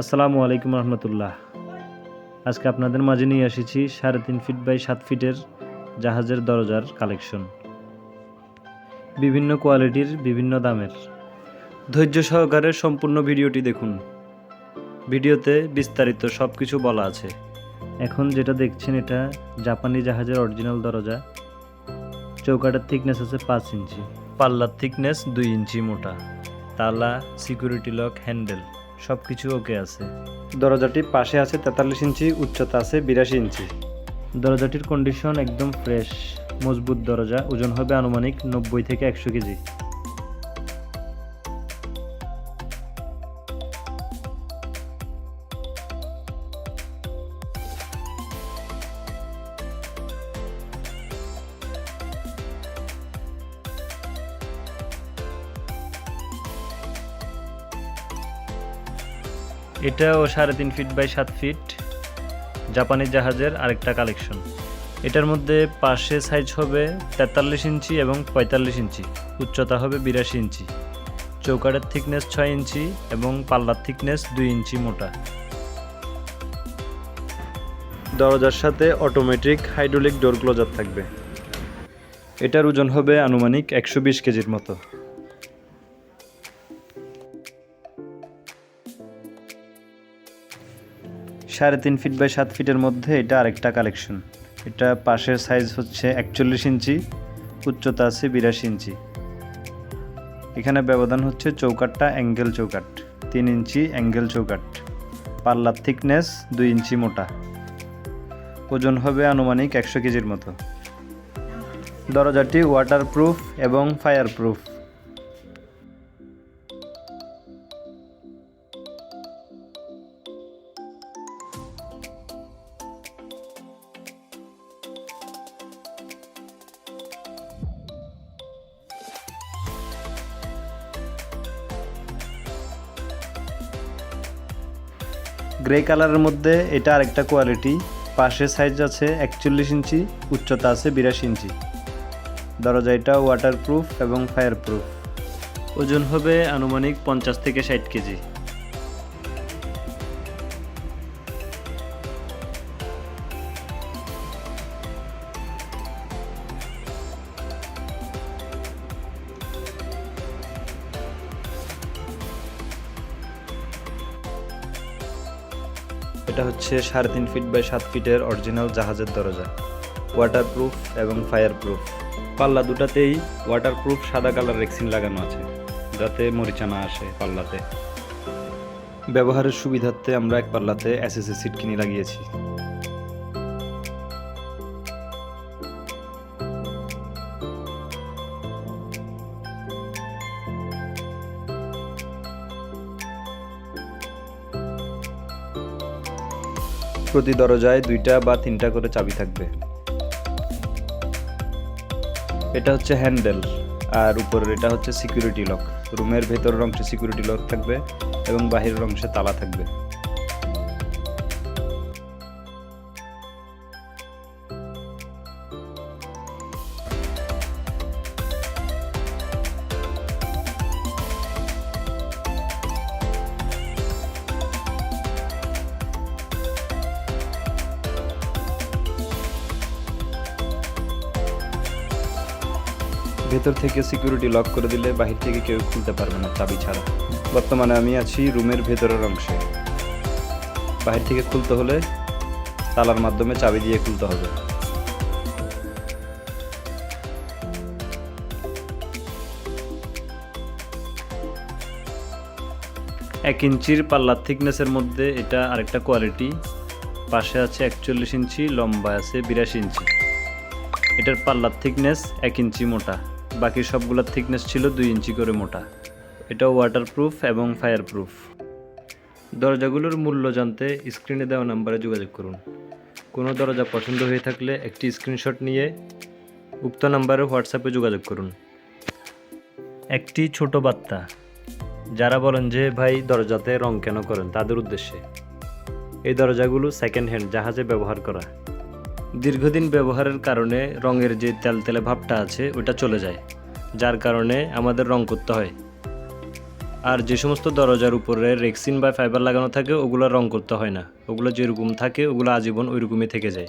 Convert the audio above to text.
আসসালামু আলাইকুম রহমতুল্লাহ। আজকে আপনাদের মাঝে নিয়ে এসেছি সাড়ে তিন ফিট বাই সাত ফিটের জাহাজের দরজার কালেকশন। বিভিন্ন কোয়ালিটির, বিভিন্ন দামের। ধৈর্য সহকারে সম্পূর্ণ ভিডিওটি দেখুন। ভিডিওতে বিস্তারিত সব কিছু বলা আছে। এখন যেটা দেখছেন এটা জাপানি জাহাজের অরিজিনাল দরজা। চৌকাটার থিকনেস আছে পাঁচ ইঞ্চি। পাল্লার থিকনেস দুই ইঞ্চি মোটা। তালা সিকিউরিটি লক হ্যান্ডেল সব কিছু ওকে আছে। দরজাটির পাশে আছে তেতাল্লিশ ইঞ্চি উচ্চতা আছে বিরাশি ইঞ্চি। দরজাটির কন্ডিশন একদম ফ্রেশ মজবুত দরজা ওজন হবে আনুমানিক নব্বই থেকে একশো কেজি। এটাও সাড়ে তিন ফিট বাই সাত ফিট জাপানি জাহাজের আরেকটা কালেকশন এটার মধ্যে পাশে সাইজ হবে তেতাল্লিশ ইঞ্চি এবং পঁয়তাল্লিশ ইঞ্চি, উচ্চতা হবে বিরাশি ইঞ্চি। চৌকাটের থিকনেস ছয় ইঞ্চি এবং পাল্লার থিকনেস দুই ইঞ্চি মোটা। দরজার সাথে অটোমেটিক হাইড্রোলিক ডোর ক্লোজার থাকবে। এটার ওজন হবে আনুমানিক একশো বিশ কেজির মতো। সাড়ে তিন ফিট বাই সাত ফিটের মধ্যে এটা আরেকটা কালেকশন এটা পাশের সাইজ হচ্ছে একচল্লিশ ইঞ্চি, উচ্চতা আছে বিরাশি ইঞ্চি। এখানে ব্যবধান হচ্ছে চৌকাটটা অ্যাঙ্গেল চৌকাট, তিন ইঞ্চি অ্যাঙ্গেল চৌকাট। পাল্লার থিকনেস দুই ইঞ্চি মোটা। ওজন হবে আনুমানিক একশো কেজির মতো। দরজাটি ওয়াটারপ্রুফ এবং ফায়ার গ্রে কালারের মধ্যে এটা আরেকটা কোয়ালিটি পাশে সাইজ আছে একচল্লিশ ইঞ্চি, উচ্চতা আছে বিরাশি ইঞ্চি। দরজা এটা ওয়াটারপ্রুফ এবং ফায়ারপ্রুফ ওজন হবে আনুমানিক পঞ্চাশ থেকে ষাট কেজি। এটা হচ্ছে সাড়ে তিন ফিট বাই সাত ফিটের অরিজিনাল জাহাজের দরজা ওয়াটারপ্রুফ এবং ফায়ার প্রুফ পাল্লা দুটাতেই ওয়াটারপ্রুফ সাদা কালার রেক্সিন লাগানো আছে, যাতে মরিচা না আসে পাল্লাতে। ব্যবহারের সুবিধার্থে আমরা এক পাল্লাতে এসএসএ সিট কিনে লাগিয়েছি। প্রতি দরজায় দুইটা বা তিনটা করে চাবি থাকবে। এটা হচ্ছে হ্যান্ডেল আর উপরের এটা হচ্ছে সিকিউরিটি লক। রুমের ভেতরের অংশে সিকিউরিটি লক থাকবে এবং বাহিরের অংশে তালা থাকবে। ভেতর থেকে সিকিউরিটি লক করে দিলে বাহির থেকে কেউ খুলতে পারবে না চাবি ছাড়া। বর্তমানে আমি আছি রুমের ভেতরের অংশে। বাহির থেকে খুলতে হলে তালার মাধ্যমে চাবি দিয়ে খুলতে হবে। এক ইঞ্চির পাল্লার থিকনেসের মধ্যে এটা আরেকটা কোয়ালিটি পাশে আছে একচল্লিশ ইঞ্চি, লম্বা আছে বিরাশি ইঞ্চি। এটার পাল্লার থিকনেস এক ইঞ্চি মোটা। বাকি সবগুলোর থিকনেস ছিল দুই ইঞ্চি করে মোটা। এটাও ওয়াটারপ্রুফ এবং ফায়ার প্রুফ দরজাগুলোর মূল্য জানতে স্ক্রিনে দেওয়া নাম্বারে যোগাযোগ করুন। কোনো দরজা পছন্দ হয়ে থাকলে একটি স্ক্রিনশট নিয়ে উক্ত নাম্বারে হোয়াটসঅ্যাপে যোগাযোগ করুন। একটি ছোট বার্তা। যারা বলেন যে, ভাই, দরজাতে রং কেন করেন? তাদের উদ্দেশ্যে। এই দরজাগুলো সেকেন্ড হ্যান্ড জাহাজে ব্যবহার করা। দীর্ঘদিন ব্যবহারের কারণে রঙের যে তেলতেলে ভাবটা আছে, ওটা চলে যায়, যার কারণে আমাদের রং করতে হয়। আর যে সমস্ত দরজার উপরে রেক্সিন বা ফাইবার লাগানো থাকে, ওগুলো রং করতে হয় না। ওগুলো যেরকম থাকে, ওগুলো আজীবন ওইরকমই থেকে যায়।